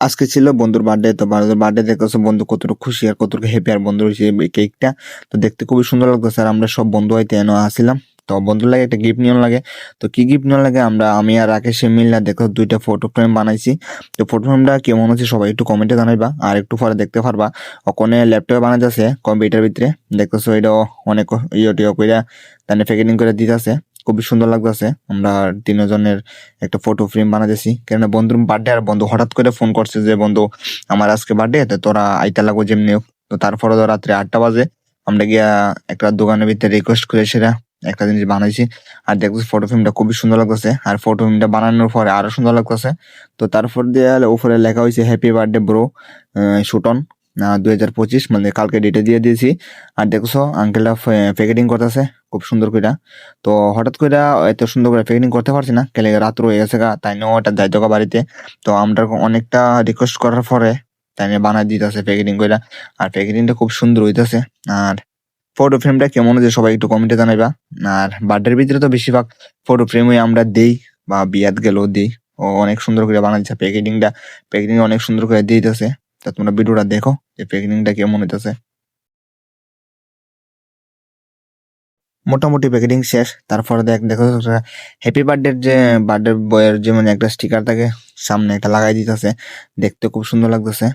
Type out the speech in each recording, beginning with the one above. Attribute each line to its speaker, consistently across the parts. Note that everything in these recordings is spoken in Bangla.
Speaker 1: আজকে ছিল বন্ধুর বার্থডে তো বন্ধুর বার্থডে দেখতেছে বন্ধু কতটুকু খুশি আর কতটুকু হ্যাপি আর বন্ধুর হয়েছে কেকটা তো দেখতে খুবই সুন্দর লাগতেছে আর আমরা সব বন্ধু হইতে এনে আসছিলাম। তো বন্ধুর লাগে একটা গিফট নিয়ন লাগে। তো কি গিফট নিয়ন লাগে? আমরা, আমি আর রাকেশে মিললা দেখো দুইটা ফটো ফ্রেম বানাইছি। তো ফটো ফ্রেমটা কেমন হচ্ছে সবাই একটু কমেন্টে জানাইবা আর একটু পরে দেখতে পারবা। ওখানে ল্যাপটপে বানাইতেছে কম্পিউটার ভিতরে। দেখতেছো এটা অনেক ইয়ে টিয়ে কইরা তাহলে প্যাকেটিং করে দিতেছে। খুবই সুন্দর লাগতেছে। আমরা তিনজনের একটা ফটো ফ্রেম বানাতেছি কেননা বন্ধুর বার্থডে আর বন্ধু হঠাৎ করে ফোন করছে যে, বন্ধু, আমার আজকে বার্থডে তোরা আইতা লাগো যেমনি। তো তারপরে তো রাত্রে আটটা বাজে। আমরা গিয়া একটা দোকানের ভিতরে রিকোয়েস্ট করে সেটা একটা জিনিস বানাইছি। আর দেখছি ফটো ফ্রেমটা খুবই সুন্দর লাগতেছে। আর ফটো ফ্রেমটা বানানোর পরে আরও সুন্দর লাগতেছে। তো তারপর দিয়ে উপরে লেখা হয়েছে হ্যাপি বার্থডে ব্রো শুটন দুই হাজার পঁচিশ মানে কালকে ডেটে দিয়ে দিয়েছি। আর দেখছ আঙ্কেলটা প্যাকেটিং করতেছে, খুব সুন্দর করে তো হঠাৎ করে এত সুন্দর করে প্যাকেটিং করতে পারছি না, কেলে রাত রয়ে গেছে গা, তাই নিয়ে ওটা দায়িত্ব গা বাড়িতে। তো আমরা অনেকটা রিকোয়েস্ট করার পরে, তাই নিয়ে বানাই দিতেছে প্যাকেটিং করে আর প্যাকেটিংটা খুব সুন্দর হইতেছে। আর ফটো ফ্রেমটা কেমন হয়েছে সবাই একটু কমেন্টে জানাইবা। আর বার্থডের ভিতরে তো বেশিরভাগ ফটো ফ্রেমই আমরা দেই, বা বিয়াত গেলেও দিই। ও অনেক সুন্দর করে বানাইছে প্যাকেটিংটা প্যাকেটিং অনেক সুন্দর করে দিতেছে। তা তোমরা ভিডিওটা দেখো যে প্যাকেটিংটা কেমন হইতেছে। মোটামুটি প্যাকেটিং শেষ, তারপরে দেখ, দেখো হ্যাপি বার্থডে যে বার্থডে বয়ের যে মানে একটা স্টিকার থাকে, সামনে একটা লাগাই দিতেছে। দেখতে খুব সুন্দর লাগতেছে।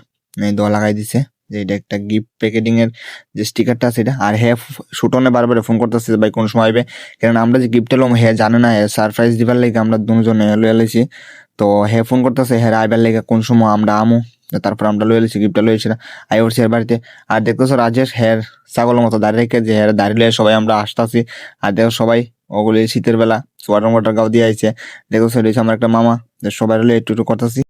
Speaker 1: এই দোয়া লাগাই দিছে যে এটা একটা গিফট প্যাকেটিং এর যে স্টিকারটা আছে এটা। আর হ্যাঁ সুটনে বারবার ফোন করতেছে ভাই, কোন সময় আইবে? কারণ আমরা যে গিফট এলাম হ্যাঁ জানে না সারপ্রাইজ দিবার লাগে আমরা দুজনে লয়ে তো হ্যাঁ ফোন করতেছে হ্যাঁ আইবার লাগে কোন সময় আমরা আমু? তারপর আমরা লয়ে এলাইছি গিফটটা লয়ে না। আই এর বাড়িতে। আর দেখতেছো রাজেশ হের ছাগলের মতো দাঁড়িয়ে রেখে যে হ্যাঁ দাঁড়িয়ে লয়ে সবাই আমরা আসতেছি। আর দেখো সবাই ওগুলি শীতের বেলা সোয়াটার মোটার গাও দিয়ে আইছে। দেখো সেটা আমার একটা মামা সবাই একটু একটু করতেছি।